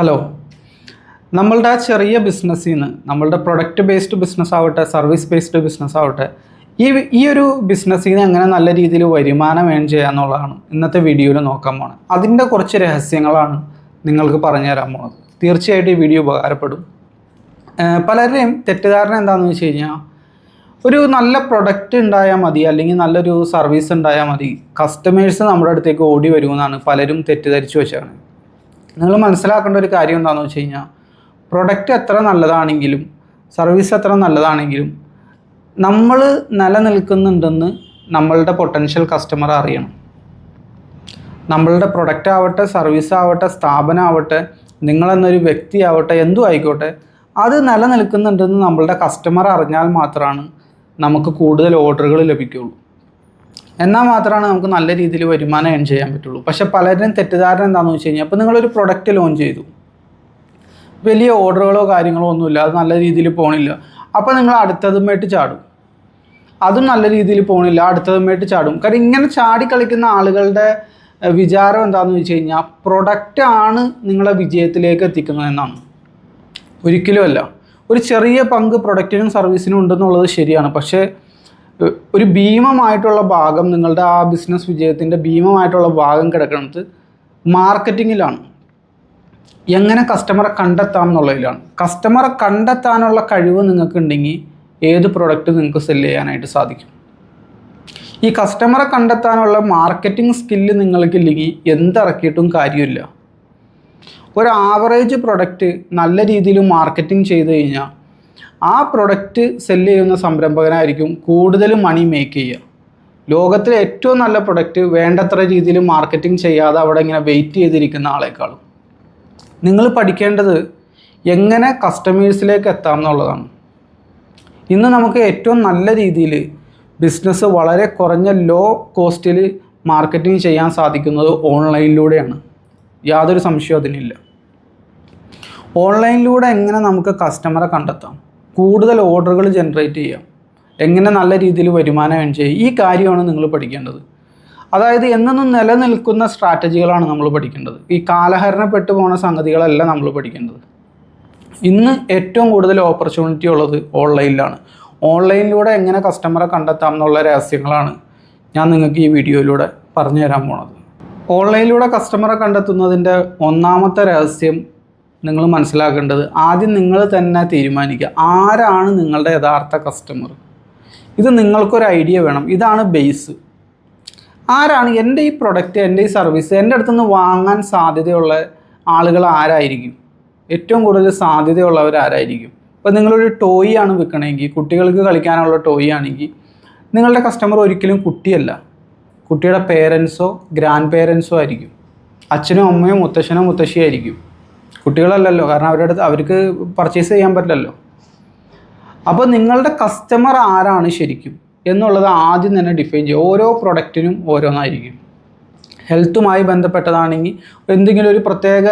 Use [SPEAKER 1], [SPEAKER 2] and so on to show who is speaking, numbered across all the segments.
[SPEAKER 1] Hello. നമ്മളുടെ ആ ചെറിയ ബിസിനസ്സിൽ നിന്ന് നമ്മളുടെ പ്രൊഡക്റ്റ് ബേസ്ഡ് ബിസിനസ് ആവട്ടെ സർവീസ് ബേസ്ഡ് ബിസിനസ് ആവട്ടെ ഈ ഈ ഒരു ബിസിനസ്സിൽ നിന്ന് എങ്ങനെ നല്ല രീതിയിൽ വരുമാനം ഏൺ ചെയ്യാന്നുള്ളതാണ് ഇന്നത്തെ വീഡിയോയിൽ നോക്കാൻ പോണത് അതിന്റെ കുറച്ച് രഹസ്യങ്ങളാണ് നിങ്ങൾക്ക് പറഞ്ഞു തരാൻ പോണത്. തീർച്ചയായിട്ടും ഈ വീഡിയോ ഉപകാരപ്പെടും. പലരുടെയും തെറ്റിദ്ധാരണ എന്താണെന്ന് വെച്ച് കഴിഞ്ഞാൽ ഒരു നല്ല പ്രൊഡക്റ്റ് ഉണ്ടായാൽ മതി അല്ലെങ്കിൽ നല്ലൊരു സർവീസ് ഉണ്ടായാൽ മതി കസ്റ്റമേഴ്സ് നമ്മുടെ അടുത്തേക്ക് ഓടി വരുമെന്നാണ് പലരും തെറ്റിദ്ധരിച്ചു വെച്ചാണ് നിങ്ങൾ മനസ്സിലാക്കേണ്ട ഒരു കാര്യം എന്താണെന്ന് വെച്ച് കഴിഞ്ഞാൽ പ്രൊഡക്റ്റ് എത്ര നല്ലതാണെങ്കിലും സർവീസ് എത്ര നല്ലതാണെങ്കിലും നമ്മൾ നിലനിൽക്കുന്നുണ്ടെന്ന് നമ്മളുടെ പൊട്ടൻഷ്യൽ കസ്റ്റമർ അറിയണം. നമ്മളുടെ പ്രൊഡക്റ്റ് ആവട്ടെ സർവീസ് ആവട്ടെ സ്ഥാപനം ആവട്ടെ നിങ്ങളെന്നൊരു വ്യക്തി ആവട്ടെ എന്തു ആയിക്കോട്ടെ അത് നിലനിൽക്കുന്നുണ്ടെന്ന് നമ്മളുടെ കസ്റ്റമർ അറിഞ്ഞാൽ മാത്രമാണ് നമുക്ക് കൂടുതൽ ഓർഡറുകൾ ലഭിക്കുകയുള്ളൂ എന്നാൽ മാത്രമാണ് നമുക്ക് നല്ല രീതിയിൽ വരുമാനം ഏൺ ചെയ്യാൻ പറ്റുള്ളൂ. പക്ഷെ പലരും തെറ്റിദ്ധാരണ എന്താണെന്ന് വെച്ച് കഴിഞ്ഞാൽ ഇപ്പോൾ നിങ്ങളൊരു പ്രൊഡക്റ്റ് ലോഞ്ച് ചെയ്തു. വലിയ ഓർഡറുകളോ കാര്യങ്ങളോ ഒന്നുമില്ല. അത് നല്ല രീതിയിൽ പോകണില്ല അപ്പോൾ നിങ്ങൾ അടുത്തതുമായിട്ട് ചാടും. അതും നല്ല രീതിയിൽ പോകണില്ല അടുത്തതുമായിട്ട് ചാടും. കാരണം ഇങ്ങനെ ചാടി കളിക്കുന്ന ആളുകളുടെ വിചാരം എന്താണെന്ന് വെച്ച് കഴിഞ്ഞാൽ പ്രൊഡക്റ്റ് ആണ് നിങ്ങളെ വിജയത്തിലേക്ക് എത്തിക്കുന്നതെന്നാണ് ഒരിക്കലുമല്ല ഒരിക്കലും ഒരു ചെറിയ പങ്ക് പ്രൊഡക്റ്റിനും സർവീസിനും ഉണ്ടെന്നുള്ളത് ശരിയാണ്. പക്ഷേ ഒരു ഭീമമായിട്ടുള്ള ഭാഗം നിങ്ങളുടെ ആ ബിസിനസ് വിജയത്തിന്റെ ഭീമമായിട്ടുള്ള ഭാഗം കിടക്കുന്നത് മാർക്കറ്റിങ്ങിലാണ് എങ്ങനെ കസ്റ്റമറെ കണ്ടെത്താം എന്നുള്ളതിലാണ്. കസ്റ്റമറെ കണ്ടെത്താനുള്ള കഴിവ് നിങ്ങൾക്ക് ഉണ്ടെങ്കിൽ ഏത് പ്രൊഡക്റ്റ് നിങ്ങൾക്ക് സെല്ല് ചെയ്യാനായിട്ട് സാധിക്കും. ഈ കസ്റ്റമറെ കണ്ടെത്താനുള്ള മാർക്കറ്റിംഗ് സ്കില്ല് നിങ്ങൾക്കില്ലെങ്കിൽ എന്തിറക്കിയിട്ടും കാര്യമില്ല. ഒരു ആവറേജ് പ്രൊഡക്റ്റ് നല്ല രീതിയിൽ മാർക്കറ്റിംഗ് ചെയ്ത് കഴിഞ്ഞാൽ ആ പ്രൊഡക്റ്റ് സെല്ല് ചെയ്യുന്ന സംരംഭകനായിരിക്കും കൂടുതൽ മണി മേക്ക് ചെയ്യുക. ലോകത്തിലെ ഏറ്റവും നല്ല പ്രൊഡക്റ്റ് വേണ്ടത്ര രീതിയിൽ മാർക്കറ്റിംഗ് ചെയ്യാതെ അവിടെ ഇങ്ങനെ വെയിറ്റ് ചെയ്തിരിക്കുന്ന ആളെക്കാളും. നിങ്ങൾ പഠിക്കേണ്ടത് എങ്ങനെ കസ്റ്റമേഴ്സിലേക്ക് എത്താം എന്നുള്ളതാണ്. ഇന്ന് നമുക്ക് ഏറ്റവും നല്ല രീതിയിൽ ബിസിനസ് വളരെ കുറഞ്ഞ ലോ കോസ്റ്റിൽ മാർക്കറ്റിംഗ് ചെയ്യാൻ സാധിക്കുന്നത് ഓൺലൈനിലൂടെയാണ് യാതൊരു സംശയവും അതിനില്ല. ഓൺലൈനിലൂടെ എങ്ങനെ നമുക്ക് കസ്റ്റമറെ കണ്ടെത്താം? കൂടുതൽ ഓർഡറുകൾ ജനറേറ്റ് ചെയ്യാം. എങ്ങനെ നല്ല രീതിയിൽ വരുമാനം ഏൺ ഈ കാര്യമാണ് നിങ്ങൾ പഠിക്കേണ്ടത്. അതായത് എന്നും നിലനിൽക്കുന്ന സ്ട്രാറ്റജികളാണ് നമ്മൾ പഠിക്കേണ്ടത്. ഈ കാലഹരണപ്പെട്ടു പോണ സംഗതികളല്ല നമ്മൾ പഠിക്കേണ്ടത്. ഇന്ന് ഏറ്റവും കൂടുതൽ ഓപ്പർച്യൂണിറ്റി ഉള്ളത് ഓൺലൈനിലാണ് ഓൺലൈനിലൂടെ എങ്ങനെ കസ്റ്റമറെ കണ്ടെത്താം എന്നുള്ള രഹസ്യങ്ങളാണ് ഞാൻ നിങ്ങൾക്ക് ഈ വീഡിയോയിലൂടെ പറഞ്ഞു തരാൻ പോണത് ഓൺലൈനിലൂടെ കസ്റ്റമറെ കണ്ടെത്തുന്നതിന്റെ ഒന്നാമത്തെ രഹസ്യം നിങ്ങൾ മനസ്സിലാക്കേണ്ടത് ആദ്യം നിങ്ങൾ തന്നെ തീരുമാനിക്കുക. ആരാണ് നിങ്ങളുടെ യഥാർത്ഥ കസ്റ്റമർ ഇത് നിങ്ങൾക്കൊരു ഐഡിയ വേണം. ഇതാണ് ബേസ് ആരാണ് എന്റെ ഈ പ്രൊഡക്റ്റ് എന്റെ ഈ സർവീസ് എന്റെ അടുത്തുനിന്ന് വാങ്ങാൻ സാധ്യതയുള്ള ആളുകൾ ആരായിരിക്കും? ഏറ്റവും കൂടുതൽ സാധ്യതയുള്ളവർ ആരായിരിക്കും? ഇപ്പോൾ നിങ്ങളൊരു ടോയ് ആണ് വിൽക്കണമെങ്കിൽ കുട്ടികൾക്ക് കളിക്കാനുള്ള ടോയ് ആണെങ്കിൽ നിങ്ങളുടെ കസ്റ്റമർ ഒരിക്കലും കുട്ടിയല്ല. കുട്ടിയുടെ പേരൻസോ ഗ്രാൻഡ് പേരൻസോ ആയിരിക്കും. അച്ഛനും അമ്മയും മുത്തശ്ശനോ മുത്തശ്ശിയോ ആയിരിക്കും. കുട്ടികളല്ലല്ലോ. കാരണം അവരുടെ അടുത്ത് അവർക്ക് പർച്ചേസ് ചെയ്യാൻ പറ്റില്ലല്ലോ. അപ്പോൾ നിങ്ങളുടെ കസ്റ്റമർ ആരാണ് ശരിക്കും? എന്നുള്ളത് ആദ്യം തന്നെ ഡിഫൈൻ ചെയ്യുക. ഓരോ പ്രൊഡക്റ്റിനും ഓരോന്നായിരിക്കും. ഹെൽത്തുമായി ബന്ധപ്പെട്ടതാണെങ്കിൽ എന്തെങ്കിലും ഒരു പ്രത്യേക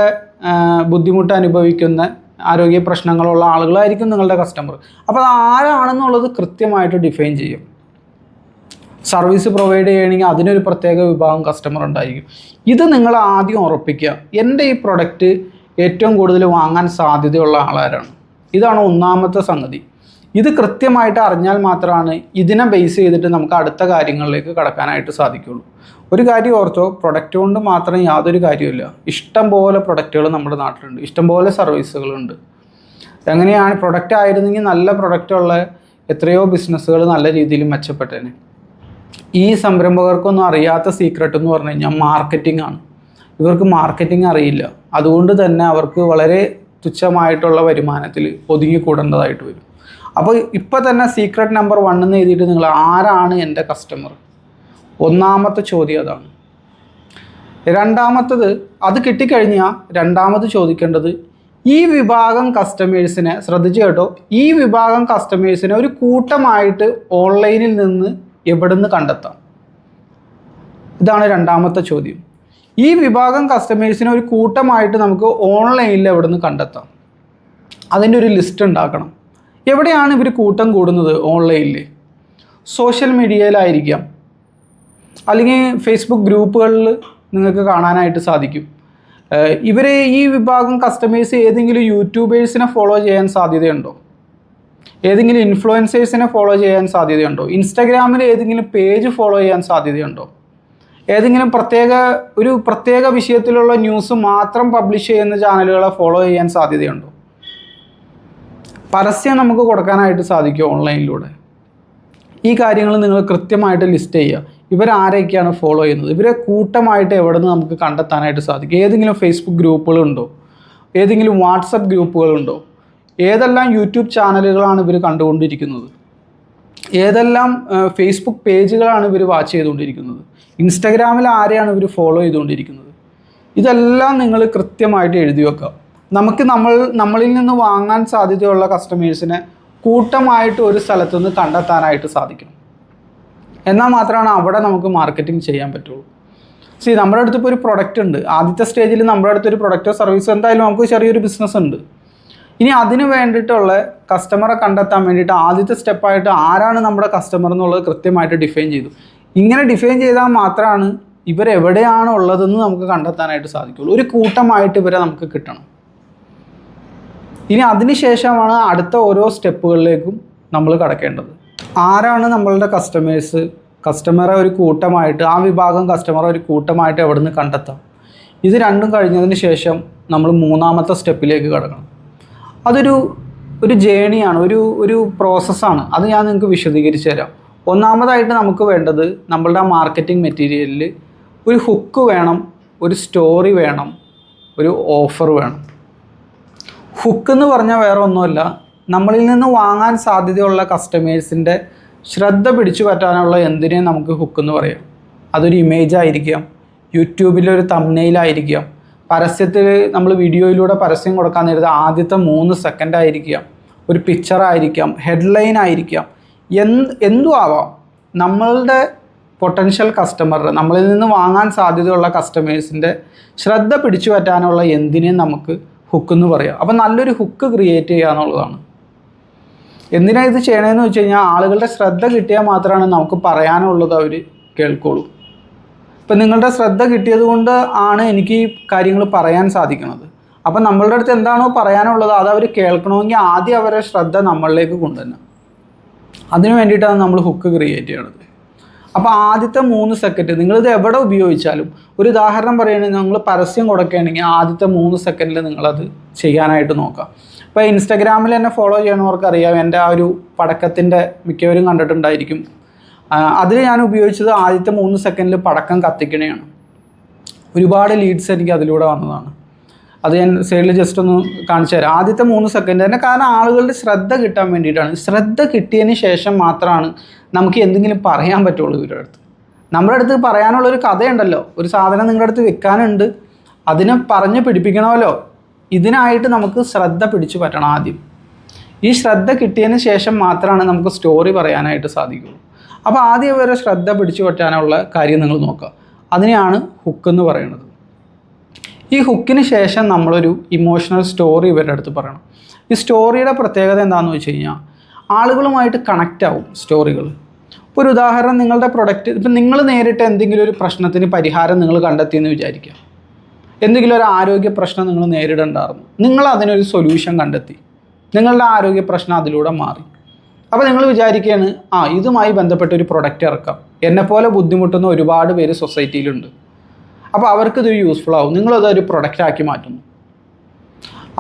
[SPEAKER 1] ബുദ്ധിമുട്ട് അനുഭവിക്കുന്ന ആരോഗ്യ പ്രശ്നങ്ങളുള്ള ആളുകളായിരിക്കും നിങ്ങളുടെ കസ്റ്റമർ അപ്പോൾ അത് ആരാണെന്നുള്ളത് കൃത്യമായിട്ട് ഡിഫൈൻ ചെയ്യും. സർവീസ് പ്രൊവൈഡ് ചെയ്യണമെങ്കിൽ അതിനൊരു പ്രത്യേക വിഭാഗം കസ്റ്റമർ ഉണ്ടായിരിക്കും. ഇത് നിങ്ങൾ ആദ്യം ഉറപ്പിക്കുക. എന്റെ ഈ പ്രൊഡക്റ്റ് ഏറ്റവും കൂടുതൽ വാങ്ങാൻ സാധ്യതയുള്ള ആളാരാണ്. ഇതാണ് ഒന്നാമത്തെ സംഗതി. ഇത് കൃത്യമായിട്ട് അറിഞ്ഞാൽ മാത്രമാണ് ഇതിനെ ബേസ് ചെയ്തിട്ട് നമുക്ക് അടുത്ത കാര്യങ്ങളിലേക്ക് കടക്കാനായിട്ട് സാധിക്കുള്ളൂ ഒരു കാര്യം ഓർത്തോ പ്രൊഡക്റ്റ് കൊണ്ട് മാത്രം യാതൊരു കാര്യമില്ല ഇഷ്ടംപോലെ പ്രൊഡക്റ്റുകൾ നമ്മുടെ നാട്ടിലുണ്ട്. ഇഷ്ടംപോലെ സർവീസുകളുണ്ട് എങ്ങനെയാണ് പ്രൊഡക്റ്റ് ആയിരുന്നെങ്കിൽ നല്ല പ്രൊഡക്റ്റുള്ള എത്രയോ ബിസിനസ്സുകൾ നല്ല രീതിയിൽ മെച്ചപ്പെട്ടേനെ. ഈ സംരംഭകർക്കൊന്നും അറിയാത്ത സീക്രട്ട് എന്ന് പറഞ്ഞു കഴിഞ്ഞാൽ മാർക്കറ്റിംഗ് ആണ്. ഇവർക്ക് മാർക്കറ്റിംഗ് അറിയില്ല. അതുകൊണ്ട് തന്നെ അവർക്ക് വളരെ തുച്ഛമായിട്ടുള്ള വരുമാനത്തിൽ ഒതുങ്ങിക്കൂടേണ്ടതായിട്ട് വരും. അപ്പോൾ ഇപ്പോൾ തന്നെ സീക്രട്ട് നമ്പർ വൺ എന്ന് എഴുതിയിട്ട് നിങ്ങൾ ആരാണ് എന്റെ കസ്റ്റമർ ഒന്നാമത്തെ ചോദ്യം അതാണ്. രണ്ടാമത്തത് അത് കിട്ടിക്കഴിഞ്ഞാൽ രണ്ടാമത് ചോദിക്കേണ്ടത് ഈ വിഭാഗം കസ്റ്റമേഴ്സിനെ ശ്രദ്ധിച്ചു കേട്ടോ. ഈ വിഭാഗം കസ്റ്റമേഴ്സിനെ ഒരു കൂട്ടമായിട്ട് ഓൺലൈനിൽ നിന്ന് എവിടെ നിന്ന് കണ്ടെത്താം? ഇതാണ് രണ്ടാമത്തെ ചോദ്യം. ഈ വിഭാഗം കസ്റ്റമേഴ്സിനെ ഒരു കൂട്ടമായിട്ട് നമുക്ക് ഓൺലൈനിൽ എവിടെ നിന്ന് കണ്ടെത്താം. അതിന്റെ ഒരു ലിസ്റ്റ് ഉണ്ടാക്കണം. എവിടെയാണ് ഇവർ കൂട്ടം കൂടുന്നത് ഓൺലൈനിൽ സോഷ്യൽ മീഡിയയിലായിരിക്കാം അല്ലെങ്കിൽ ഫേസ്ബുക്ക് ഗ്രൂപ്പുകളിൽ നിങ്ങൾക്ക് കാണാനായിട്ട് സാധിക്കും. ഇവർ ഈ വിഭാഗം കസ്റ്റമേഴ്സ് ഏതെങ്കിലും യൂട്യൂബേഴ്സിനെ ഫോളോ ചെയ്യാൻ സാധ്യതയുണ്ടോ? ഏതെങ്കിലും ഇൻഫ്ലുവൻസേഴ്സിനെ ഫോളോ ചെയ്യാൻ സാധ്യതയുണ്ടോ? ഇൻസ്റ്റാഗ്രാമിൽ ഏതെങ്കിലും പേജ് ഫോളോ ചെയ്യാൻ സാധ്യതയുണ്ടോ? ഏതെങ്കിലും പ്രത്യേക ഒരു പ്രത്യേക വിഷയത്തിലുള്ള ന്യൂസ് മാത്രം പബ്ലിഷ് ചെയ്യുന്ന ചാനലുകളെ ഫോളോ ചെയ്യാൻ സാധ്യതയുണ്ടോ? പരസ്യം നമുക്ക് കൊടുക്കാനായിട്ട് സാധിക്കും ഓൺലൈനിലൂടെ ഈ കാര്യങ്ങൾ നിങ്ങൾ കൃത്യമായിട്ട് ലിസ്റ്റ് ചെയ്യുക. ഇവരാരൊക്കെയാണ് ഫോളോ ചെയ്യുന്നത്? ഇവരെ കൂട്ടമായിട്ട് എവിടെ നിന്ന് നമുക്ക് കണ്ടെത്താനായിട്ട് സാധിക്കും? ഏതെങ്കിലും ഫേസ്ബുക്ക് ഗ്രൂപ്പുകളുണ്ടോ ഏതെങ്കിലും വാട്സപ്പ് ഗ്രൂപ്പുകളുണ്ടോ ഏതെല്ലാം യൂട്യൂബ് ചാനലുകളാണ് ഇവർ കണ്ടുകൊണ്ടിരിക്കുന്നത്? ഏതെല്ലാം ഫേസ്ബുക്ക് പേജുകളാണ് ഇവർ വാച്ച് ചെയ്തുകൊണ്ടിരിക്കുന്നത്? ഇൻസ്റ്റഗ്രാമിൽ ആരെയാണ് ഇവർ ഫോളോ ചെയ്തുകൊണ്ടിരിക്കുന്നത്? ഇതെല്ലാം നിങ്ങൾ കൃത്യമായിട്ട് എഴുതി വെക്കുക. നമുക്ക് നമ്മൾ നമ്മളിൽ നിന്ന് വാങ്ങാൻ സാധ്യതയുള്ള കസ്റ്റമേഴ്സിനെ കൂട്ടമായിട്ട് ഒരു സ്ഥലത്തുനിന്ന് കണ്ടെത്താനായിട്ട് സാധിക്കണം. എന്നാൽ മാത്രമാണ് അവിടെ നമുക്ക് മാർക്കറ്റിംഗ് ചെയ്യാൻ പറ്റുള്ളൂ. സി നമ്മുടെ അടുത്ത് ഇപ്പോൾ ഒരു പ്രൊഡക്റ്റ് ഉണ്ട്. ആദ്യത്തെ സ്റ്റേജിൽ നമ്മുടെ അടുത്ത് ഒരു പ്രൊഡക്റ്റോ സർവീസോ എന്തായാലും നമുക്ക് ചെറിയൊരു ബിസിനസ് ഉണ്ട്. ഇനി അതിന് വേണ്ടിയിട്ടുള്ള കസ്റ്റമറെ കണ്ടെത്താൻ വേണ്ടിയിട്ട് ആദ്യത്തെ സ്റ്റെപ്പായിട്ട് ആരാണ് നമ്മുടെ കസ്റ്റമർ എന്നുള്ളത് കൃത്യമായിട്ട് ഡിഫൈൻ ചെയ്തു. ഇങ്ങനെ ഡിഫൈൻ ചെയ്താൽ മാത്രമാണ് ഇവരെവിടെയാണ് ഉള്ളതെന്ന് നമുക്ക് കണ്ടെത്താനായിട്ട് സാധിക്കുള്ളൂ. ഒരു കൂട്ടമായിട്ട് ഇവരെ നമുക്ക് കിട്ടണം. ഇനി അതിനുശേഷമാണ് അടുത്ത ഓരോ സ്റ്റെപ്പുകളിലേക്കും നമ്മൾ കടക്കേണ്ടത്. ആരാണ് നമ്മളുടെ കസ്റ്റമേഴ്സ് കസ്റ്റമറെ ഒരു കൂട്ടമായിട്ട് ആ വിഭാഗം കസ്റ്റമറെ ഒരു കൂട്ടമായിട്ട് എവിടെ നിന്ന് കണ്ടെത്താം? ഇത് രണ്ടും കഴിഞ്ഞതിന് ശേഷം നമ്മൾ മൂന്നാമത്തെ സ്റ്റെപ്പിലേക്ക് കടക്കണം. അതൊരു ഒരു ജേണിയാണ് ഒരു ഒരു പ്രോസസ്സാണ് അത് ഞാൻ നിങ്ങൾക്ക് വിശദീകരിച്ചു തരാം. ഒന്നാമതായിട്ട് നമുക്ക് വേണ്ടത് നമ്മളുടെ മാർക്കറ്റിംഗ് മെറ്റീരിയലിൽ ഒരു ഹുക്ക് വേണം ഒരു സ്റ്റോറി വേണം ഒരു ഓഫർ വേണം. ഹുക്ക് എന്ന് പറഞ്ഞാൽ വേറെ ഒന്നുമല്ല. നമ്മളിൽ നിന്ന് വാങ്ങാൻ സാധ്യതയുള്ള കസ്റ്റമേഴ്സിന്റെ ശ്രദ്ധ പിടിച്ചു പറ്റാനുള്ള എന്തിനേയും നമുക്ക് ഹുക്ക് എന്ന് പറയാം. അതൊരു ഇമേജ് ആയിരിക്കാം. യൂട്യൂബിലൊരു തമ്മനയിലായിരിക്കാം പരസ്യത്തിൽ നമ്മൾ വീഡിയോയിലൂടെ പരസ്യം കൊടുക്കാൻ നേരത്തെ ആദ്യത്തെ മൂന്ന് സെക്കൻഡ് ആയിരിക്കാം. ഒരു പിക്ചർ ആയിരിക്കാം. ഹെഡ്ലൈൻ ആയിരിക്കാം. എന്ത് എന്തു ആവാം നമ്മളുടെ പൊട്ടൻഷ്യൽ കസ്റ്റമർ നമ്മളിൽ നിന്ന് വാങ്ങാൻ സാധ്യതയുള്ള കസ്റ്റമേഴ്സിന്റെ ശ്രദ്ധ പിടിച്ചു പറ്റാനുള്ള എന്തിനേയും നമുക്ക് ഹുക്ക് എന്ന് പറയാം. അപ്പോൾ നല്ലൊരു ഹുക്ക് ക്രിയേറ്റ് ചെയ്യുക എന്നുള്ളതാണ്. എന്തിനാണ് ഇത് ചെയ്യണമെന്ന് വെച്ച് കഴിഞ്ഞാൽ ആളുകളുടെ ശ്രദ്ധ കിട്ടിയാൽ മാത്രമാണ് നമുക്ക് പറയാനുള്ളത് അവർ കേൾക്കുള്ളൂ. ഇപ്പം നിങ്ങളുടെ ശ്രദ്ധ കിട്ടിയത് കൊണ്ട് ആണ് എനിക്ക് ഈ കാര്യങ്ങൾ പറയാൻ സാധിക്കുന്നത്. അപ്പം നമ്മളുടെ അടുത്ത് എന്താണോ പറയാനുള്ളത് അത് അവർ കേൾക്കണമെങ്കിൽ ആദ്യം അവരുടെ ശ്രദ്ധ നമ്മളിലേക്ക് കൊണ്ടുവരണം. അതിന് വേണ്ടിയിട്ടാണ് നമ്മൾ ഹുക്ക് ക്രിയേറ്റ് ചെയ്യണത്. അപ്പോൾ ആദ്യത്തെ മൂന്ന് സെക്കൻഡ് നിങ്ങളിത് എവിടെ ഉപയോഗിച്ചാലും ഒരു ഉദാഹരണം പറയുകയാണെങ്കിൽ നിങ്ങൾ പരസ്യം കൊടുക്കുകയാണെങ്കിൽ ആദ്യത്തെ മൂന്ന് സെക്കൻഡിൽ നിങ്ങളത് ചെയ്യാനായിട്ട് നോക്കാം. ഇപ്പോൾ ഇൻസ്റ്റാഗ്രാമിൽ എന്നെ ഫോളോ ചെയ്യണവർക്ക് അറിയാം എന്റെ ആ ഒരു പടക്കത്തിന്റെ മിക്കവരും കണ്ടിട്ടുണ്ടായിരിക്കും. അതിൽ ഞാൻ ഉപയോഗിച്ചത് ആദ്യത്തെ മൂന്ന് സെക്കൻഡിൽ പടക്കം കത്തിക്കണയാണ്. ഒരുപാട് ലീഡ്സ് എനിക്ക് അതിലൂടെ വന്നതാണ്. അത് ഞാൻ സൈഡിൽ ജസ്റ്റ് ഒന്ന് കാണിച്ചു തരാം. ആദ്യത്തെ മൂന്ന് സെക്കൻഡ് തന്നെ കാരണം ആളുകളുടെ ശ്രദ്ധ കിട്ടാൻ വേണ്ടിയിട്ടാണ്. ശ്രദ്ധ കിട്ടിയതിന് ശേഷം മാത്രമാണ് നമുക്ക് എന്തെങ്കിലും പറയാൻ പറ്റുള്ളൂ ഇവരുടെ അടുത്ത്. നമ്മുടെ അടുത്ത് പറയാനുള്ള ഒരു കഥയുണ്ടല്ലോ. ഒരു സാധനം നിങ്ങളുടെ അടുത്ത് വെക്കാനുണ്ട്. അതിനെ പറഞ്ഞ് പിടിപ്പിക്കണമല്ലോ. ഇതിനായിട്ട് നമുക്ക് ശ്രദ്ധ പിടിച്ചു പറ്റണം ആദ്യം. ഈ ശ്രദ്ധ കിട്ടിയതിന് ശേഷം മാത്രമാണ് നമുക്ക് സ്റ്റോറി പറയാനായിട്ട് സാധിക്കുള്ളൂ. അപ്പോൾ ആദ്യം ഇവരെ ശ്രദ്ധ പിടിച്ചു പറ്റാനുള്ള കാര്യം നിങ്ങൾ നോക്കുക. അതിനെയാണ് ഹുക്ക് എന്ന് പറയുന്നത്. ഈ ഹുക്കിന് ശേഷം നമ്മളൊരു ഇമോഷണൽ സ്റ്റോറി ഇവരുടെ അടുത്ത് പറയണം. ഈ സ്റ്റോറിയുടെ പ്രത്യേകത എന്താണെന്ന് വെച്ച് കഴിഞ്ഞാൽ ആളുകളുമായിട്ട് കണക്റ്റ് ആവും സ്റ്റോറികൾ ഇപ്പോൾ ഒരു ഉദാഹരണം നിങ്ങളുടെ പ്രൊഡക്റ്റ് ഇപ്പം നിങ്ങൾ നേരിട്ട് എന്തെങ്കിലും ഒരു പ്രശ്നത്തിന് പരിഹാരം നിങ്ങൾ കണ്ടെത്തിയെന്ന് വിചാരിക്കുക. എന്തെങ്കിലും ഒരു ആരോഗ്യ പ്രശ്നം നിങ്ങൾ നേരിടേണ്ടായിരുന്നു. നിങ്ങൾ അതിനൊരു സൊല്യൂഷൻ കണ്ടെത്തി. നിങ്ങളുടെ ആരോഗ്യ പ്രശ്നം അതിലൂടെ മാറി. അപ്പോൾ നിങ്ങൾ വിചാരിക്കുകയാണ് ആ ഇതുമായി ബന്ധപ്പെട്ട ഒരു പ്രൊഡക്റ്റ് ഇറക്കാം. എന്നെപ്പോലെ ബുദ്ധിമുട്ടുന്ന ഒരുപാട് പേര് സൊസൈറ്റിയിലുണ്ട് അപ്പോൾ അവർക്കിത് യൂസ്ഫുൾ ആവും. നിങ്ങളത് ഒരു പ്രൊഡക്റ്റ് ആക്കി മാറ്റുന്നു.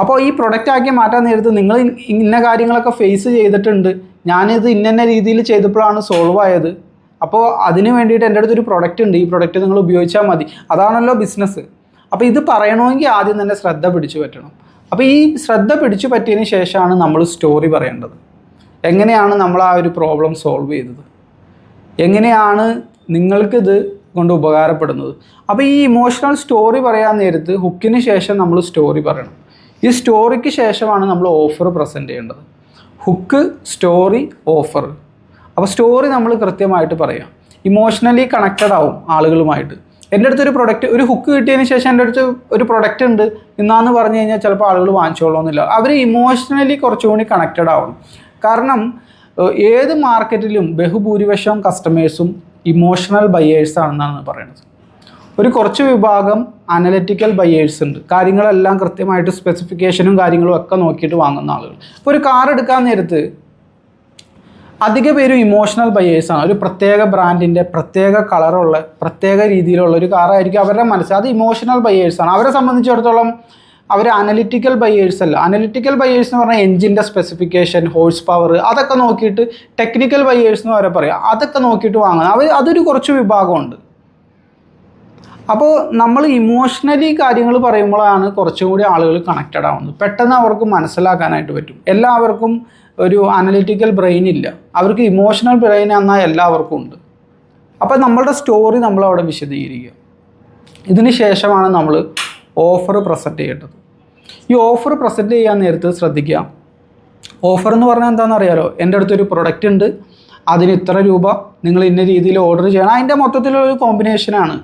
[SPEAKER 1] അപ്പോൾ ഈ പ്രൊഡക്റ്റ് ആക്കി മാറ്റാൻ നേരത്ത് നിങ്ങൾ ഇന്ന കാര്യങ്ങളൊക്കെ ഫേസ് ചെയ്തിട്ടുണ്ട്. ഞാനിത് ഇന്ന രീതിയിൽ ചെയ്തപ്പോഴാണ് സോൾവ് ആയത്. അപ്പോൾ അതിന് വേണ്ടിയിട്ട് എന്റെ അടുത്തൊരു പ്രൊഡക്റ്റ് ഉണ്ട്. ഈ പ്രൊഡക്റ്റ് നിങ്ങൾ ഉപയോഗിച്ചാൽ മതി. അതാണല്ലോ ബിസിനസ് അപ്പോൾ ഇത് പറയണമെങ്കിൽ ആദ്യം തന്നെ ശ്രദ്ധ പിടിച്ചു പറ്റണം. അപ്പോൾ ഈ ശ്രദ്ധ പിടിച്ചു പറ്റിയതിന് ശേഷമാണ് നമ്മൾ സ്റ്റോറി പറയേണ്ടത്. എങ്ങനെയാണ് നമ്മൾ ആ ഒരു പ്രോബ്ലം സോൾവ് ചെയ്തത്? എങ്ങനെയാണ് നിങ്ങൾക്കിത് കൊണ്ട് ഉപകാരപ്പെടുന്നത്. അപ്പോൾ ഈ ഇമോഷണൽ സ്റ്റോറി പറയാൻ നേരത്ത് ഹുക്കിന് ശേഷം നമ്മൾ സ്റ്റോറി പറയണം. ഈ സ്റ്റോറിക്ക് ശേഷമാണ് നമ്മൾ ഓഫർ പ്രസന്റ് ചെയ്യേണ്ടത്. ഹുക്ക് സ്റ്റോറി ഓഫർ അപ്പോൾ സ്റ്റോറി നമ്മൾ കൃത്യമായിട്ട് പറയാം. ഇമോഷണലി കണക്റ്റഡ് ആവും ആളുകളുമായിട്ട്. എന്റെ അടുത്ത് ഒരു പ്രൊഡക്റ്റ് ഒരു ഹുക്ക് കിട്ടിയതിന് ശേഷം എന്റെ അടുത്ത് ഒരു പ്രൊഡക്റ്റ് ഉണ്ട്. എന്നാന്ന് പറഞ്ഞു കഴിഞ്ഞാൽ ചിലപ്പോൾ ആളുകൾ വാങ്ങിച്ചോളണമെന്നില്ല അവർ ഇമോഷണലി കുറച്ചുകൂടി കണക്റ്റഡ് ആവണം. കാരണം ഏത് മാർക്കറ്റിലും ബഹുഭൂരിപക്ഷം കസ്റ്റമേഴ്സും ഇമോഷണൽ ബയേഴ്സ് ആണെന്നാണ് പറയുന്നത്. ഒരു കുറച്ച് വിഭാഗം അനലറ്റിക്കൽ ബയേഴ്സ് ഉണ്ട്. കാര്യങ്ങളെല്ലാം കൃത്യമായിട്ട് സ്പെസിഫിക്കേഷനും കാര്യങ്ങളും ഒക്കെ നോക്കിയിട്ട് വാങ്ങുന്ന ആളുകൾ. ഇപ്പോൾ ഒരു കാർ എടുക്കാൻ നേരത്ത് അധിക പേരും ഇമോഷണൽ ബയേഴ്സാണ് ഒരു പ്രത്യേക ബ്രാൻഡിന്റെ പ്രത്യേക കളറുള്ള പ്രത്യേക രീതിയിലുള്ള ഒരു കാറായിരിക്കും അവരുടെ മനസ്സ്. അത് ഇമോഷണൽ ബയേഴ്സാണ് അവരെ സംബന്ധിച്ചിടത്തോളം അവർ അനലിറ്റിക്കൽ ബയേഴ്സ് അല്ല. അനലിറ്റിക്കൽ ബയേഴ്സ് എന്ന് പറഞ്ഞാൽ എഞ്ചിന്റെ സ്പെസിഫിക്കേഷൻ ഹോഴ്സ് പവർ അതൊക്കെ നോക്കിയിട്ട് ടെക്നിക്കൽ ബയേഴ്സ് എന്ന് വരെ പറയാം. അതൊക്കെ നോക്കിയിട്ട് വാങ്ങുന്നത് അവർ അതൊരു കുറച്ച് വിഭാഗമുണ്ട്. അപ്പോൾ നമ്മൾ ഇമോഷണലി കാര്യങ്ങൾ പറയുമ്പോഴാണ് കുറച്ചും കൂടി ആളുകൾ കണക്റ്റഡ് ആവുന്നത്. പെട്ടെന്ന് അവർക്ക് മനസ്സിലാക്കാനായിട്ട് പറ്റും. എല്ലാവർക്കും ഒരു അനലിറ്റിക്കൽ ബ്രെയിൻ ഇല്ല. അവർക്ക് ഇമോഷണൽ ബ്രെയിൻ എന്നാൽ എല്ലാവർക്കും ഉണ്ട്. അപ്പോൾ നമ്മളുടെ സ്റ്റോറി നമ്മളവിടെ വിശദീകരിക്കുക. ഇതിന് ശേഷമാണ് നമ്മൾ ഓഫർ പ്രസന്റ് ചെയ്യേണ്ടത്. ഈ ഓഫർ പ്രസന്റ് ചെയ്യാൻ നേരത്ത് ശ്രദ്ധിക്കുക. ഓഫർ എന്ന് പറഞ്ഞാൽ എന്താണെന്ന് അറിയാലോ? എന്റെ അടുത്തൊരു പ്രൊഡക്റ്റ് ഉണ്ട്. അതിന് ഇത്ര രൂപ നിങ്ങൾ ഇന്ന രീതിയിൽ ഓർഡർ ചെയ്യണം. അതിന്റെ മൊത്തത്തിലുള്ള കോമ്പിനേഷനാണ്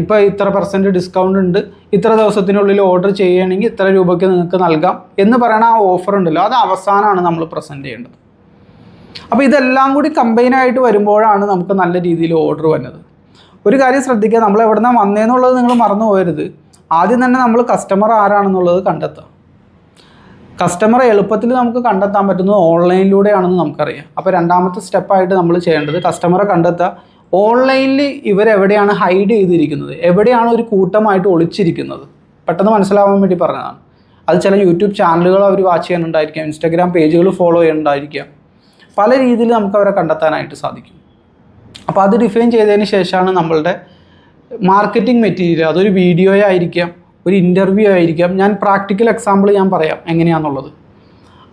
[SPEAKER 1] ഇപ്പോൾ ഇത്ര പെർസെന്റ് ഡിസ്കൗണ്ട് ഉണ്ട്. ഇത്ര ദിവസത്തിനുള്ളിൽ ഓർഡർ ചെയ്യുകയാണെങ്കിൽ ഇത്ര രൂപയ്ക്ക് നിങ്ങൾക്ക് നൽകാം എന്ന് പറയണ ആ ഓഫർ ഉണ്ടല്ലോ. അത് അവസാനമാണ് നമ്മൾ പ്രസന്റ് ചെയ്യേണ്ടത്. അപ്പോൾ ഇതെല്ലാം കൂടി കമ്പൈനായിട്ട് വരുമ്പോഴാണ് നമുക്ക് നല്ല രീതിയിൽ ഓർഡർ വരുന്നത് ഒരു കാര്യം ശ്രദ്ധിക്കുക. നമ്മൾ എവിടെ നിന്നാണ് വന്നതെന്നുള്ളത് നിങ്ങൾ മറന്നു പോകരുത് ആദ്യം തന്നെ നമ്മൾ കസ്റ്റമർ ആരാണെന്നുള്ളത് കണ്ടെത്തുക. കസ്റ്റമറെ എളുപ്പത്തിൽ നമുക്ക് കണ്ടെത്താൻ പറ്റുന്നത് ഓൺലൈനിലൂടെയാണെന്ന് നമുക്കറിയാം. അപ്പോൾ രണ്ടാമത്തെ സ്റ്റെപ്പായിട്ട് നമ്മൾ ചെയ്യേണ്ടത് കസ്റ്റമറെ കണ്ടെത്തുക. ഓൺലൈനിൽ ഇവരെവിടെയാണ് ഹൈഡ് ചെയ്തിരിക്കുന്നത്? എവിടെയാണ് ഒരു കൂട്ടമായിട്ട് ഒളിച്ചിരിക്കുന്നത്? പെട്ടെന്ന് മനസ്സിലാവാൻ വേണ്ടി പറഞ്ഞതാണ്. അത് ചില യൂട്യൂബ് ചാനലുകൾ അവർ വാച്ച് ചെയ്യാനുണ്ടായിരിക്കാം ഇൻസ്റ്റാഗ്രാം പേജുകൾ ഫോളോ ചെയ്യുന്നുണ്ടായിരിക്കാം. പല രീതിയിൽ നമുക്ക് അവരെ കണ്ടെത്താനായിട്ട് സാധിക്കും. അപ്പോൾ അത് ഡിഫൈൻ ചെയ്തതിന് ശേഷമാണ് നമ്മളുടെ മാർക്കറ്റിംഗ് മെറ്റീരിയൽ അതൊരു വീഡിയോ ആയിരിക്കാം ഒരു ഇന്റർവ്യൂ ആയിരിക്കാം. ഞാൻ പ്രാക്ടിക്കൽ എക്സാമ്പിൾ ഞാൻ പറയാം എങ്ങനെയാണെന്നുള്ളത്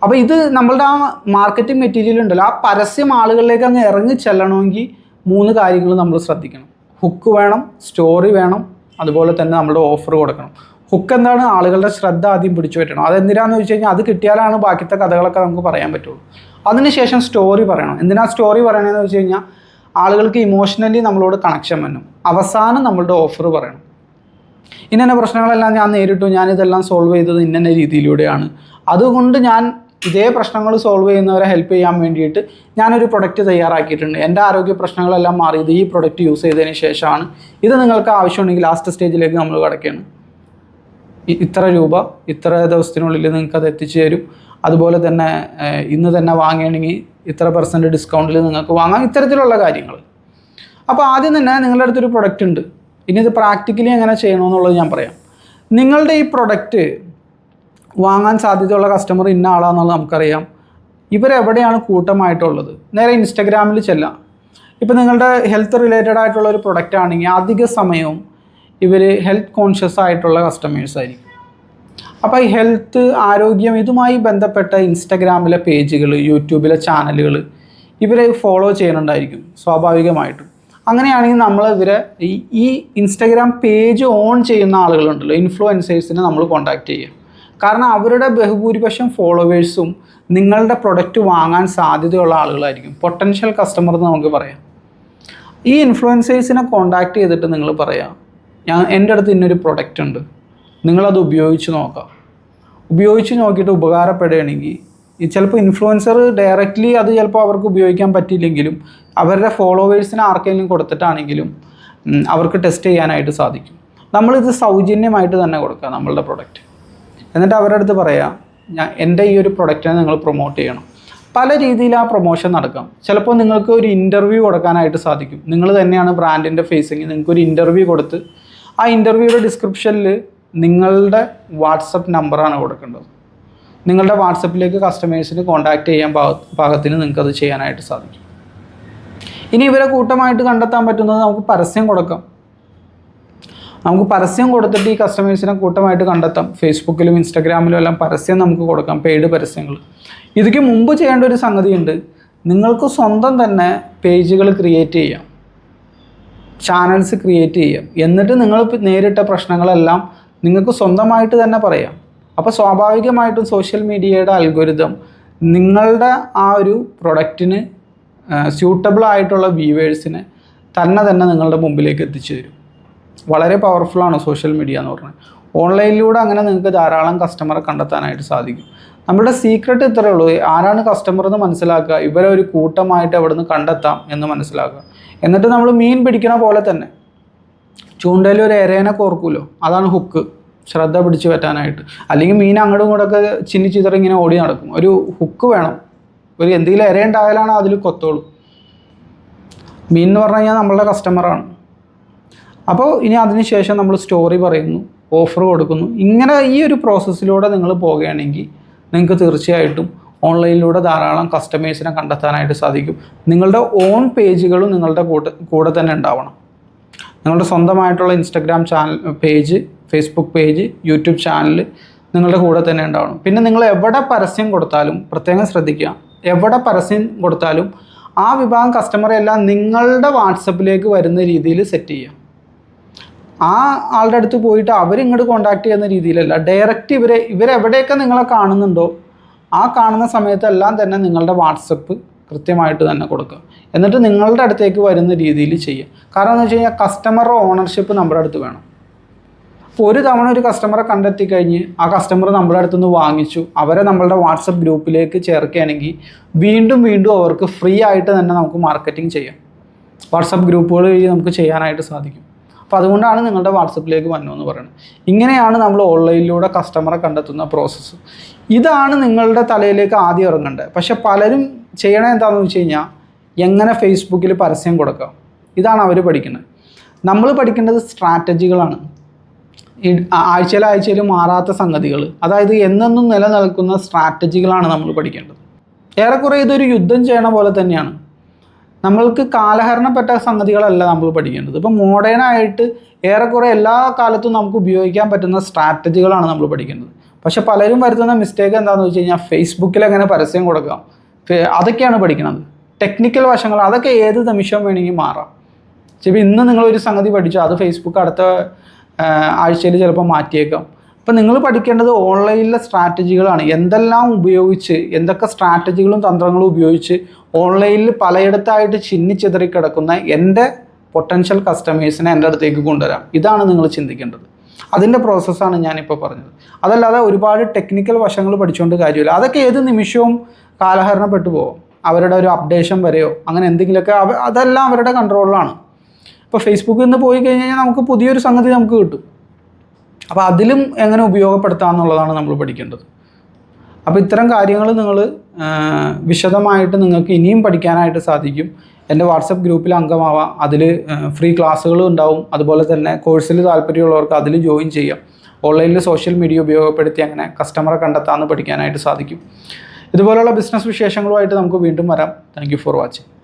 [SPEAKER 1] അപ്പോൾ ഇത് നമ്മളുടെ ആ മാർക്കറ്റിംഗ് മെറ്റീരിയൽ ഉണ്ടല്ലോ ആ പരസ്യം ആളുകളിലേക്ക് അങ്ങ് ഇറങ്ങി ചെല്ലണമെങ്കിൽ മൂന്ന് കാര്യങ്ങൾ നമ്മൾ ശ്രദ്ധിക്കണം. ഹുക്ക് വേണം സ്റ്റോറി വേണം അതുപോലെ തന്നെ നമ്മുടെ ഓഫർ കൊടുക്കണം. ഹുക്ക് എന്താണ്? ആളുകളുടെ ശ്രദ്ധ ആദ്യം പിടിച്ചു പറ്റണം. അതെന്തിനാന്ന് വെച്ച് കഴിഞ്ഞാൽ അത് കിട്ടിയാലാണ് ബാക്കിയത്തെ കഥകളൊക്കെ നമുക്ക് പറയാൻ പറ്റുള്ളൂ. അതിനുശേഷം സ്റ്റോറി പറയണം. എന്തിനാ സ്റ്റോറി പറയണമെന്ന് വെച്ച് കഴിഞ്ഞാൽ ആളുകൾക്ക് ഇമോഷണലി നമ്മളോട് കണക്ഷൻ വന്നു. അവസാനം നമ്മളുടെ ഓഫർ പറയണം. ഇന്ന പ്രശ്നങ്ങളെല്ലാം ഞാൻ നേരിട്ടു. ഞാനിതെല്ലാം സോൾവ് ചെയ്തത് ഇന്ന രീതിയിലൂടെയാണ്. അതുകൊണ്ട് ഞാൻ ഇതേ പ്രശ്നങ്ങൾ സോൾവ് ചെയ്യുന്നവരെ ഹെൽപ്പ് ചെയ്യാൻ വേണ്ടിയിട്ട് ഞാനൊരു പ്രൊഡക്റ്റ് തയ്യാറാക്കിയിട്ടുണ്ട്. എന്റെ ആരോഗ്യ പ്രശ്നങ്ങളെല്ലാം മാറിയത് ഈ പ്രൊഡക്റ്റ് യൂസ് ചെയ്തതിന് ശേഷമാണ്. ഇത് നിങ്ങൾക്ക് ആവശ്യമുണ്ടെങ്കിൽ ലാസ്റ്റ് സ്റ്റേജിലേക്ക് നമ്മൾ കിടക്കുകയാണ്. ഇത്ര രൂപ ഇത്ര ദിവസത്തിനുള്ളിൽ നിങ്ങൾക്ക് അത് എത്തിച്ചു തരും. അതുപോലെ തന്നെ ഇന്ന് തന്നെ വാങ്ങുകയാണെങ്കിൽ ഇത്ര പെർസെന്റ് ഡിസ്കൗണ്ടിൽ നിങ്ങൾക്ക് വാങ്ങാം ഇത്തരത്തിലുള്ള കാര്യങ്ങൾ. അപ്പോൾ ആദ്യം തന്നെ നിങ്ങളുടെ അടുത്തൊരു പ്രൊഡക്റ്റ് ഉണ്ട്. ഇനി ഇത് പ്രാക്ടിക്കലി എങ്ങനെ ചെയ്യണമെന്നുള്ളത് ഞാൻ പറയാം. നിങ്ങളുടെ ഈ പ്രൊഡക്റ്റ് വാങ്ങാൻ സാധ്യതയുള്ള കസ്റ്റമർ ഇന്ന ആളാണെന്നുള്ളത് നമുക്കറിയാം. ഇവരെവിടെയാണ് കൂട്ടമായിട്ടുള്ളത്? നേരെ ഇൻസ്റ്റഗ്രാമിൽ ചെല്ലാം. ഇപ്പോൾ നിങ്ങളുടെ ഹെൽത്ത് റിലേറ്റഡ് ആയിട്ടുള്ള ഒരു പ്രൊഡക്റ്റ് ആണെങ്കിൽ അധിക സമയവും ഇവർ ഹെൽത്ത് കോൺഷ്യസ് ആയിട്ടുള്ള കസ്റ്റമേഴ്സ് ആയിരിക്കും. അപ്പോൾ ഈ ഹെൽത്ത് ആരോഗ്യം ഇതുമായി ബന്ധപ്പെട്ട ഇൻസ്റ്റഗ്രാമിലെ പേജുകൾ യൂട്യൂബിലെ ചാനലുകൾ ഇവരെ ഫോളോ ചെയ്യുന്നുണ്ടായിരിക്കും സ്വാഭാവികമായിട്ടും. അങ്ങനെയാണെങ്കിൽ നമ്മൾ ഇവരെ ഈ ഈ ഇൻസ്റ്റഗ്രാം പേജ് ഓൺ ചെയ്യുന്ന ആളുകളുണ്ടല്ലോ ഇൻഫ്ലുവൻസേഴ്സിനെ നമ്മൾ കോൺടാക്റ്റ് ചെയ്യുക. കാരണം അവരുടെ ബഹുഭൂരിപക്ഷം ഫോളോവേഴ്സും നിങ്ങളുടെ പ്രൊഡക്റ്റ് വാങ്ങാൻ സാധ്യതയുള്ള ആളുകളായിരിക്കും. പൊട്ടൻഷ്യൽ കസ്റ്റമർ എന്ന് നമുക്ക് പറയാം. ഈ ഇൻഫ്ലുവൻസേഴ്സിനെ കോൺടാക്റ്റ് ചെയ്തിട്ട് നിങ്ങൾ പറയാം ഞാൻ എന്റെ അടുത്ത് ഇന്നൊരു പ്രൊഡക്റ്റ് ഉണ്ട്. നിങ്ങളത് ഉപയോഗിച്ച് നോക്കാം. ഉപയോഗിച്ച് നോക്കിയിട്ട് ഉപകാരപ്പെടുകയാണെങ്കിൽ ചിലപ്പോൾ ഇൻഫ്ലുവൻസർ ഡയറക്റ്റ്ലി അത് ചിലപ്പോൾ അവർക്ക് ഉപയോഗിക്കാൻ പറ്റിയില്ലെങ്കിലും അവരുടെ ഫോളോവേഴ്സിന് ആർക്കെങ്കിലും കൊടുത്തിട്ടാണെങ്കിലും അവർക്ക് ടെസ്റ്റ് ചെയ്യാനായിട്ട് സാധിക്കും. നമ്മളിത് സൗജന്യമായിട്ട് തന്നെ കൊടുക്കുക നമ്മളുടെ പ്രൊഡക്റ്റ് എന്നിട്ട് അവരുടെ അടുത്ത് പറയാം ഞാൻ എന്റെ ഈ ഒരു പ്രൊഡക്റ്റിനെ നിങ്ങൾ പ്രൊമോട്ട് ചെയ്യണം. പല രീതിയിൽ ആ പ്രൊമോഷൻ നടക്കാം. ചിലപ്പോൾ നിങ്ങൾക്ക് ഒരു ഇന്റർവ്യൂ കൊടുക്കാനായിട്ട് സാധിക്കും. നിങ്ങൾ തന്നെയാണ് ബ്രാൻഡിന്റെ ഫേസിങ് നിങ്ങൾക്ക് ഒരു ഇന്റർവ്യൂ കൊടുത്ത് ആ ഇന്റർവ്യൂയുടെ ഡിസ്ക്രിപ്ഷനിൽ നിങ്ങളുടെ വാട്സപ്പ് നമ്പറാണ് കൊടുക്കേണ്ടത്. നിങ്ങളുടെ വാട്സപ്പിലേക്ക് കസ്റ്റമേഴ്സിന് കോൺടാക്റ്റ് ചെയ്യാൻ പാകത്തിന് നിങ്ങൾക്ക് അത് ചെയ്യാനായിട്ട് സാധിക്കും. ഇനി ഇവരെ കൂട്ടമായിട്ട് കണ്ടെത്താൻ പറ്റുന്നത് നമുക്ക് പരസ്യം കൊടുക്കാം. നമുക്ക് പരസ്യം കൊടുത്തിട്ട് ഈ കസ്റ്റമേഴ്സിനെ കൂട്ടമായിട്ട് കണ്ടെത്താം. ഫേസ്ബുക്കിലും ഇൻസ്റ്റാഗ്രാമിലും എല്ലാം പരസ്യം നമുക്ക് കൊടുക്കാം പെയ്ഡ് പരസ്യങ്ങൾ. ഇതിക്ക് മുമ്പ് ചെയ്യേണ്ട ഒരു സംഗതിയുണ്ട്. നിങ്ങൾക്ക് സ്വന്തം തന്നെ പേജുകൾ ക്രിയേറ്റ് ചെയ്യാം. ചാനൽസ് ക്രിയേറ്റ് ചെയ്യാം. എന്നിട്ട് നിങ്ങൾ നേരിട്ട പ്രശ്നങ്ങളെല്ലാം നിങ്ങൾക്ക് സ്വന്തമായിട്ട് തന്നെ പറയാം. അപ്പോൾ സ്വാഭാവികമായിട്ടും സോഷ്യൽ മീഡിയയുടെ അൽഗോരിതം നിങ്ങളുടെ ആ ഒരു പ്രൊഡക്റ്റിന് സ്യൂട്ടബിൾ ആയിട്ടുള്ള വ്യൂവേഴ്സിനെ തന്നെ തന്നെ നിങ്ങളുടെ മുമ്പിലേക്ക് എത്തിച്ചു തരും. വളരെ പവർഫുള്ളാണ് സോഷ്യൽ മീഡിയ എന്ന് പറഞ്ഞാൽ. ഓൺലൈനിലൂടെ അങ്ങനെ നിങ്ങൾക്ക് ധാരാളം കസ്റ്റമറെ കണ്ടെത്താനായിട്ട് സാധിക്കും. നമ്മുടെ സീക്രട്ട് ഇത്രയേ ഉള്ളൂ. ആരാണ് കസ്റ്റമർ എന്ന് മനസ്സിലാക്കുക. ഇവരെ ഒരു കൂട്ടമായിട്ട് എവിടെ നിന്ന് കണ്ടെത്താം എന്ന് മനസ്സിലാക്കുക. എന്നിട്ട് നമ്മൾ മീൻ പിടിക്കണ പോലെ തന്നെ ചൂണ്ടയിൽ ഒരു എരേനെ കോർക്കുമല്ലോ അതാണ് ഹുക്ക് ശ്രദ്ധ പിടിച്ച് പറ്റാനായിട്ട്. അല്ലെങ്കിൽ മീൻ അങ്ങോട്ടും ഇങ്ങോട്ടൊക്കെ ചിന്നി ചിതറി ഇങ്ങനെ ഓടി നടക്കും. ഒരു ഹുക്ക് വേണം. ഒരു എന്തെങ്കിലും എര ഉണ്ടായാലാണ് അതിൽ കൊത്തോളൂ. മീൻ എന്ന് പറഞ്ഞു കഴിഞ്ഞാൽ നമ്മളുടെ കസ്റ്റമറാണ് അപ്പോൾ ഇനി അതിനുശേഷം നമ്മൾ സ്റ്റോറി പറയുന്നു ഓഫർ കൊടുക്കുന്നു. ഇങ്ങനെ ഈ ഒരു പ്രോസസ്സിലൂടെ നിങ്ങൾ പോകുകയാണെങ്കിൽ നിങ്ങൾക്ക് തീർച്ചയായിട്ടും ഓൺലൈനിലൂടെ ധാരാളം കസ്റ്റമേഴ്സിനെ കണ്ടെത്താനായിട്ട് സാധിക്കും. നിങ്ങളുടെ ഓൺ പേജുകളും നിങ്ങളുടെ കൂടെ കൂടെ തന്നെ ഉണ്ടാവണം. നിങ്ങളുടെ സ്വന്തമായിട്ടുള്ള Instagram channel page Facebook page YouTube channel നിങ്ങളുടെ കൂടെ തന്നെ ഉണ്ടാവണം. പിന്നെ നിങ്ങൾ എവിടെ പരസ്യം കൊടുത്താലും പ്രത്യേകം ശ്രദ്ധിക്കുക. എവിടെ പരസ്യം കൊടുത്താലും ആ വിഭാഗം കസ്റ്റമറെ എല്ലാം നിങ്ങളുടെ വാട്സപ്പിലേക്ക് വരുന്ന രീതിയിൽ സെറ്റ് ചെയ്യുക. ആ ആളുടെ അടുത്ത് പോയിട്ട് അവരിങ്ങോട്ട് കോണ്ടാക്ട് ചെയ്യുന്ന രീതിയിലല്ല ഡയറക്റ്റ് ഇവരെ ഇവരെവിടെയൊക്കെ നിങ്ങളെ കാണുന്നുണ്ടോ ആ കാണുന്ന സമയത്തെല്ലാം തന്നെ നിങ്ങളുടെ വാട്സപ്പ് കൃത്യമായിട്ട് തന്നെ കൊടുക്കുക. എന്നിട്ട് നിങ്ങളുടെ അടുത്തേക്ക് വരുന്ന രീതിയിൽ ചെയ്യുക. കാരണം എന്ന് വെച്ച് കഴിഞ്ഞാൽ കസ്റ്റമറുടെ ഓണർഷിപ്പ് നമ്മുടെ അടുത്ത് വേണം. അപ്പോൾ ഒരു തവണ ഒരു കസ്റ്റമറെ കണ്ടെത്തി കഴിഞ്ഞ് ആ കസ്റ്റമർ നമ്മുടെ അടുത്ത് നിന്ന് വാങ്ങിച്ചു. അവരെ നമ്മളുടെ വാട്സപ്പ് ഗ്രൂപ്പിലേക്ക് ചേർക്കുകയാണെങ്കിൽ വീണ്ടും വീണ്ടും അവർക്ക് ഫ്രീ ആയിട്ട് തന്നെ നമുക്ക് മാർക്കറ്റിംഗ് ചെയ്യാം. വാട്സപ്പ് ഗ്രൂപ്പുകൾ വഴി നമുക്ക് ചെയ്യാനായിട്ട് സാധിക്കും. അപ്പോൾ അതുകൊണ്ടാണ് നിങ്ങളുടെ വാട്സപ്പിലേക്ക് വന്നു എന്ന് പറയുന്നത്. ഇങ്ങനെയാണ് നമ്മൾ ഓൺലൈനിലൂടെ കസ്റ്റമറെ കണ്ടെത്തുന്ന പ്രോസസ്സ് ഇതാണ് നിങ്ങളുടെ തലയിലേക്ക് ആദ്യം ഇറങ്ങേണ്ടത്. പക്ഷെ പലരും ചെയ്യണത് എന്താണെന്ന് വെച്ച് കഴിഞ്ഞാൽ എങ്ങനെ ഫേസ്ബുക്കിൽ പരസ്യം കൊടുക്കാം? ഇതാണ് അവർ പഠിക്കുന്നത്. നമ്മൾ പഠിക്കേണ്ടത് സ്ട്രാറ്റജികളാണ് ആഴ്ചയിലാഴ്ചയിൽ മാറാത്ത സംഗതികൾ. അതായത് എന്നെന്നും നിലനിൽക്കുന്ന സ്ട്രാറ്റജികളാണ് നമ്മൾ പഠിക്കേണ്ടത്. ഏറെക്കുറെ ഇതൊരു യുദ്ധം ചെയ്യണ പോലെ തന്നെയാണ്. നമ്മൾക്ക് കാലഹരണപ്പെട്ട സംഗതികളല്ല നമ്മൾ പഠിക്കേണ്ടത്. ഇപ്പം മോഡേണായിട്ട് ഏറെക്കുറെ എല്ലാ കാലത്തും നമുക്ക് ഉപയോഗിക്കാൻ പറ്റുന്ന സ്ട്രാറ്റജികളാണ് നമ്മൾ പഠിക്കേണ്ടത്. പക്ഷെ പലരും വരുത്തുന്ന മിസ്റ്റേക്ക് എന്താണെന്ന് വെച്ച് കഴിഞ്ഞാൽ ഫേസ്ബുക്കിൽ എങ്ങനെ പരസ്യം കൊടുക്കാം. അതൊക്കെയാണ് പഠിക്കുന്നത് ടെക്നിക്കൽ വശങ്ങൾ അതൊക്കെ ഏത് നിമിഷം വേണമെങ്കിൽ മാറാം. ചിലപ്പോൾ ഇന്ന് നിങ്ങളൊരു സംഗതി പഠിച്ചു അത് ഫേസ്ബുക്ക് അടുത്ത ആഴ്ചയിൽ ചിലപ്പോൾ മാറ്റിയേക്കാം. അപ്പം നിങ്ങൾ പഠിക്കേണ്ടത് ഓൺലൈനിലെ സ്ട്രാറ്റജികളാണ്. എന്തെല്ലാം ഉപയോഗിച്ച് എന്തൊക്കെ സ്ട്രാറ്റജികളും തന്ത്രങ്ങളും ഉപയോഗിച്ച് ഓൺലൈനിൽ പലയിടത്തായിട്ട് ചിന്നിച്ചിതറി കിടക്കുന്ന എന്റെ പൊട്ടൻഷ്യൽ കസ്റ്റമേഴ്സിനെ എന്റെ അടുത്തേക്ക് കൊണ്ടുവരാം. ഇതാണ് നിങ്ങൾ ചിന്തിക്കേണ്ടത്. അതിന്റെ പ്രോസസ്സാണ് ഞാനിപ്പോൾ പറഞ്ഞത്. അതല്ലാതെ ഒരുപാട് ടെക്നിക്കൽ വശങ്ങൾ പഠിച്ചുകൊണ്ട് കാര്യമില്ല. അതൊക്കെ ഏത് നിമിഷവും കാലഹരണപ്പെട്ടു പോകും. അവരുടെ ഒരു അപ്ഡേഷൻ വരെയോ അങ്ങനെ എന്തെങ്കിലുമൊക്കെ അതെല്ലാം അവരുടെ കൺട്രോളിലാണ്. ഇപ്പോൾ ഫേസ്ബുക്കിൽ നിന്ന് പോയി കഴിഞ്ഞ് കഴിഞ്ഞാൽ നമുക്ക് പുതിയൊരു സംഗതി നമുക്ക് കിട്ടും. അപ്പോൾ അതിലും എങ്ങനെ ഉപയോഗപ്പെടുത്താം എന്നുള്ളതാണ് നമ്മൾ പഠിക്കേണ്ടത്. അപ്പോൾ ഇത്തരം കാര്യങ്ങൾ നിങ്ങൾ വിശദമായിട്ട് നിങ്ങൾക്ക് ഇനിയും പഠിക്കാനായിട്ട് സാധിക്കും. എന്റെ വാട്സപ്പ് ഗ്രൂപ്പിൽ അംഗമാവാം. അതിൽ ഫ്രീ ക്ലാസ്സുകളും ഉണ്ടാവും. അതുപോലെ തന്നെ കോഴ്സിൽ താല്പര്യമുള്ളവർക്ക് അതിൽ ജോയിൻ ചെയ്യാം. ഓൺലൈനിൽ സോഷ്യൽ മീഡിയ ഉപയോഗപ്പെടുത്തി അങ്ങനെ കസ്റ്റമറെ കണ്ടെത്താമെന്ന് പഠിക്കാനായിട്ട് സാധിക്കും. ഇതുപോലെയുള്ള ബിസിനസ് വിശേഷങ്ങളുമായിട്ട് നമുക്ക് വീണ്ടും വരാം. Thank for watching.